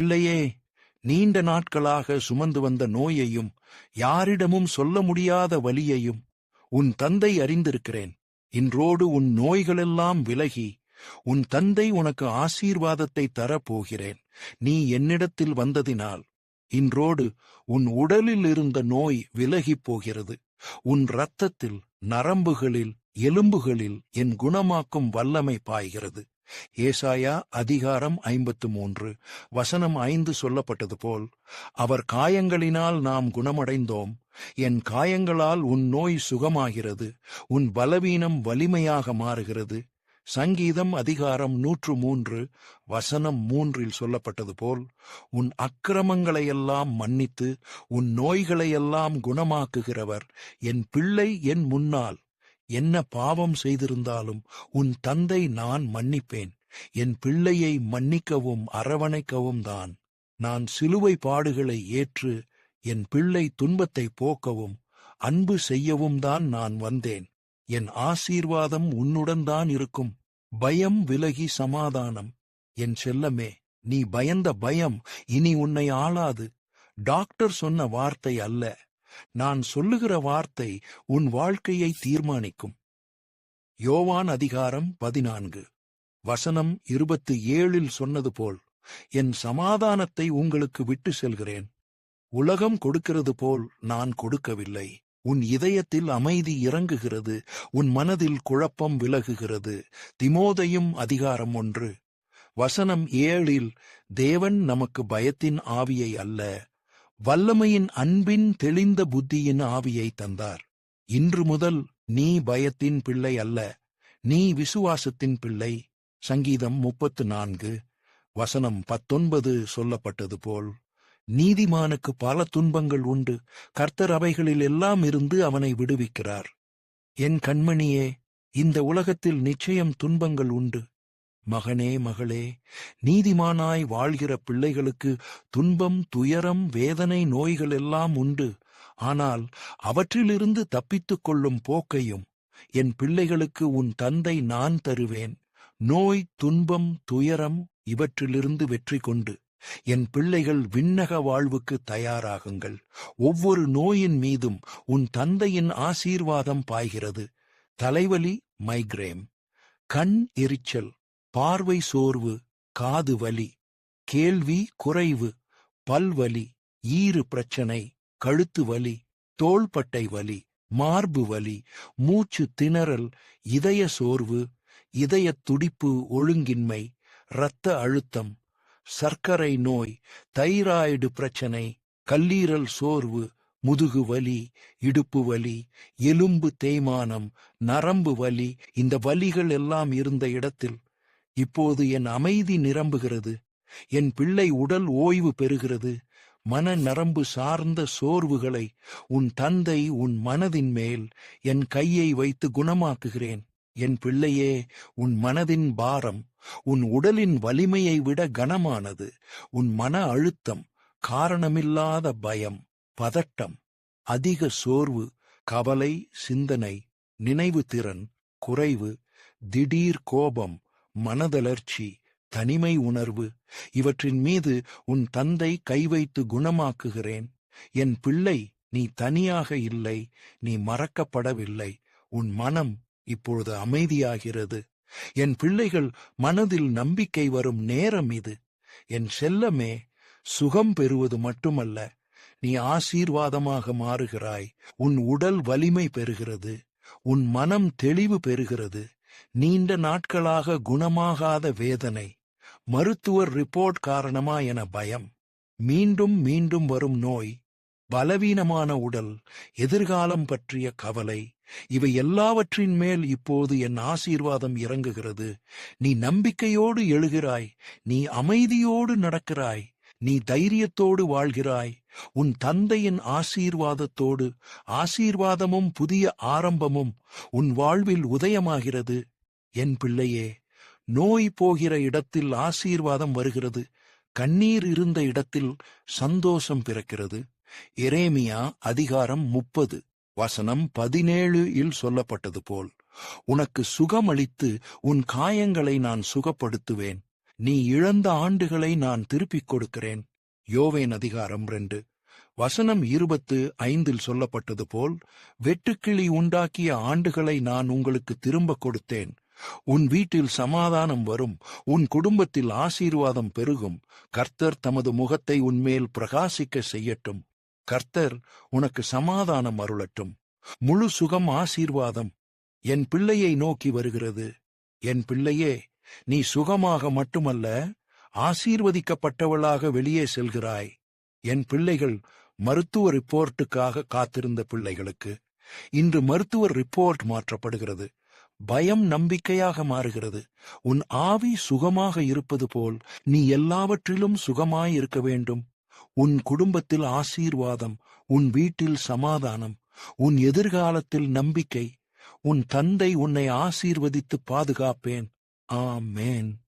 இல்லையே நீண்ட நாட்களாக சுமந்து வந்த நோயையும் யாரிடமும் சொல்ல முடியாத வலியையும் உன் தந்தை அறிந்திருக்கிறேன். இன்றோடு உன் நோய்களெல்லாம் விலகி உன் தந்தை உனக்கு ஆசீர்வாதத்தை தரப்போகிறேன். நீ என்னிடத்தில் வந்ததினால் இன்றோடு உன் உடலில் இருந்த நோய் விலகிப் போகிறது. உன் இரத்தத்தில் நரம்புகளில் எலும்புகளில் என் குணமாக்கும் வல்லமை பாய்கிறது. ஏசாயா அதிகாரம் ஐம்பத்து மூன்று வசனம் ஐந்து சொல்லப்பட்டது போல் அவர் காயங்களினால் நாம் குணமடைந்தோம். என் காயங்களால் உன் நோய் சுகமாகிறது. உன் பலவீனம் வலிமையாக மாறுகிறது. சங்கீதம் அதிகாரம் நூற்று மூன்று வசனம் மூன்றில் சொல்லப்பட்டது போல் உன் அக்கிரமங்களையெல்லாம் மன்னித்து உன் நோய்களையெல்லாம் குணமாக்குகிறவர். என் பிள்ளை என் முன்னால். என்ன பாவம் செய்திருந்தாலும் உன் தந்தை நான் மன்னிப்பேன். என் பிள்ளையை மன்னிக்கவும் அரவணைக்கவும் தான். நான் சிலுவை பாடுகளை ஏற்று என் பிள்ளை துன்பத்தை போக்கவும் அன்பு செய்யவும் தான் நான் வந்தேன். என் ஆசீர்வாதம் உன்னுடன் தான் இருக்கும். பயம் விலகி சமாதானம். என் செல்லமே நீ பயந்த பயம் இனி உன்னை ஆளாது. டாக்டர் சொன்ன வார்த்தை அல்ல. நான் சொல்லுகிற வார்த்தை உன் வாழ்க்கையை தீர்மானிக்கும். யோவான் அதிகாரம் பதினான்கு. வசனம் இருபத்து ஏழில் சொன்னது போல் என் சமாதானத்தை உங்களுக்கு விட்டு செல்கிறேன். உலகம் கொடுக்கிறது போல் நான் கொடுக்கவில்லை. உன் இதயத்தில் அமைதி இறங்குகிறது. உன் மனதில் குழப்பம் விலகுகிறது. திமோதையும் அதிகாரம் ஒன்று. வசனம் ஏழில் தேவன் நமக்கு பயத்தின் ஆவியை அல்ல. வல்லமையின் அன்பின் தெளிந்த புத்தியின் ஆவியை தந்தார். இன்று முதல் நீ பயத்தின் பிள்ளை அல்ல நீ விசுவாசத்தின் பிள்ளை. சங்கீதம் முப்பத்து நான்கு வசனம் பத்தொன்பது சொல்லப்பட்டது போல் நீதிமானுக்கு பல துன்பங்கள் உண்டு கர்த்தர் அவைகளில் எல்லாம் இருந்து அவனை விடுவிக்கிறார். என் கண்மணியே இந்த உலகத்தில் நிச்சயம் துன்பங்கள் உண்டு. மகனே மகளே நீதிமானாய் வாழ்கிற பிள்ளைகளுக்கு துன்பம் துயரம் வேதனை நோய்கள் எல்லாம் உண்டு. ஆனால் அவற்றிலிருந்து தப்பித்துக் கொள்ளும் போக்கையும் என் பிள்ளைகளுக்கு உன் தந்தை நான் தருவேன். நோய் துன்பம் துயரம் இவற்றிலிருந்து வெற்றி கொண்டு என் பிள்ளைகள் விண்ணக வாழ்வுக்கு தயாராகுங்கள். ஒவ்வொரு நோயின் மீதும் உன் தந்தையின் ஆசீர்வாதம் பாய்கிறது. தலைவலி மைக்ரேம் கண் எரிச்சல் பார்வை சோர்வு காது வலி கேள்வி குறைவு பல்வலி ஈறு பிரச்சனை கழுத்து வலி தோள்பட்டை வலி மார்பு வலி மூச்சு திணறல் இதய சோர்வு இதயத் துடிப்பு ஒழுங்கின்மை இரத்த அழுத்தம் சர்க்கரை நோய் தைராய்டு பிரச்சனை கல்லீரல் சோர்வு முதுகு வலி இடுப்பு வலி எலும்பு தேய்மானம் நரம்பு வலி இந்த வலிகள் எல்லாம் இருந்த இடத்தில் இப்போது என் அமைதி நிரம்புகிறது. என் பிள்ளை உடல் ஓய்வு பெறுகிறது. மன நரம்பு சார்ந்த சோர்வுகளை உன் தந்தை உன் மனதின் மேல் என் கையை வைத்து குணமாக்குகிறேன். என் பிள்ளையே உன் மனதின் பாரம் உன் உடலின் வலிமையை விட கனமானது. உன் மன அழுத்தம் காரணமில்லாத பயம் பதட்டம் அதிக சோர்வு கவலை சிந்தனை நினைவு திறன் குறைவு திடீர் கோபம் மனதளர்ச்சி தனிமை உணர்வு இவற்றின் மீது உன் தந்தை கை வைத்து குணமாக்குகிறேன். என் பிள்ளை நீ தனியாக இல்லை நீ மறக்கப்படவில்லை. உன் மனம் இப்பொழுது அமைதியாகிறது. என் பிள்ளைகள் மனதில் நம்பிக்கை வரும் நேரம் இது. என் செல்லமே சுகம் பெறுவது மட்டுமல்ல நீ ஆசீர்வாதமாக மாறுகிறாய். உன் உடல் வலிமை பெறுகிறது. உன் மனம் தெளிவு பெறுகிறது. நீண்ட நாட்களாக குணமாகாத வேதனை மருத்துவர் ரிப்போர்ட் காரணமா என பயம். மீண்டும் மீண்டும் வரும் நோய் பலவீனமான உடல் எதிர்காலம் பற்றிய கவலை இவை எல்லாவற்றின் மேல் இப்போது என் ஆசீர்வாதம் இறங்குகிறது. நீ நம்பிக்கையோடு எழுகிறாய் நீ அமைதியோடு நடக்கிறாய் நீ தைரியத்தோடு வாழ்கிறாய். உன் தந்தையின் ஆசீர்வாதத்தோடு ஆசீர்வாதமும் புதிய ஆரம்பமும் உன் வாழ்வில் உதயமாகிறது. என் பிள்ளையே நோய் போகிற இடத்தில் ஆசீர்வாதம் வருகிறது. கண்ணீர் இருந்த இடத்தில் சந்தோஷம் பிறக்கிறது. எரேமியா அதிகாரம் முப்பது வசனம் பதினேழு இல் சொல்லப்பட்டது போல் உனக்கு சுகமளித்து உன் காயங்களை நான் சுகப்படுத்துவேன். நீ இழந்த ஆண்டுகளை நான் திருப்பிக் கொடுக்கிறேன். யோவேன் அதிகாரம் ரெண்டு. வசனம் இருபத்து ஐந்தில் சொல்லப்பட்டது போல் வெட்டுக்கிளி உண்டாக்கிய ஆண்டுகளை நான் உங்களுக்கு திரும்ப கொடுத்தேன். உன் வீட்டில் சமாதானம் வரும் உன் குடும்பத்தில் ஆசீர்வாதம் பெருகும். கர்த்தர் தமது முகத்தை உன்மேல் பிரகாசிக்க செய்யட்டும். கர்த்தர் உனக்கு சமாதானம் அருளட்டும். முழு சுகம் ஆசீர்வாதம். என் பிள்ளையை நோக்கி வருகிறது. என் பிள்ளையே நீ சுகமாக மட்டுமல்ல ஆசீர்வதிக்கப்பட்டவளாக வெளியே செல்கிறாய். என் பிள்ளைகள் மருத்துவ ரிப்போர்ட்டுக்காக காத்திருந்த பிள்ளைகளுக்கு இன்று மருத்துவ ரிப்போர்ட் மாற்றப்படுகிறது. பயம் நம்பிக்கையாக மாறுகிறது. உன் ஆவி சுகமாக இருப்பது போல் நீ எல்லாவற்றிலும் சுகமாய் இருக்க வேண்டும். உன் குடும்பத்தில் ஆசீர்வாதம் உன் வீட்டில் சமாதானம் உன் எதிர்காலத்தில் நம்பிக்கை உன் தந்தை உன்னை ஆசீர்வதித்து பாதுகாப்பேன். Oh, amen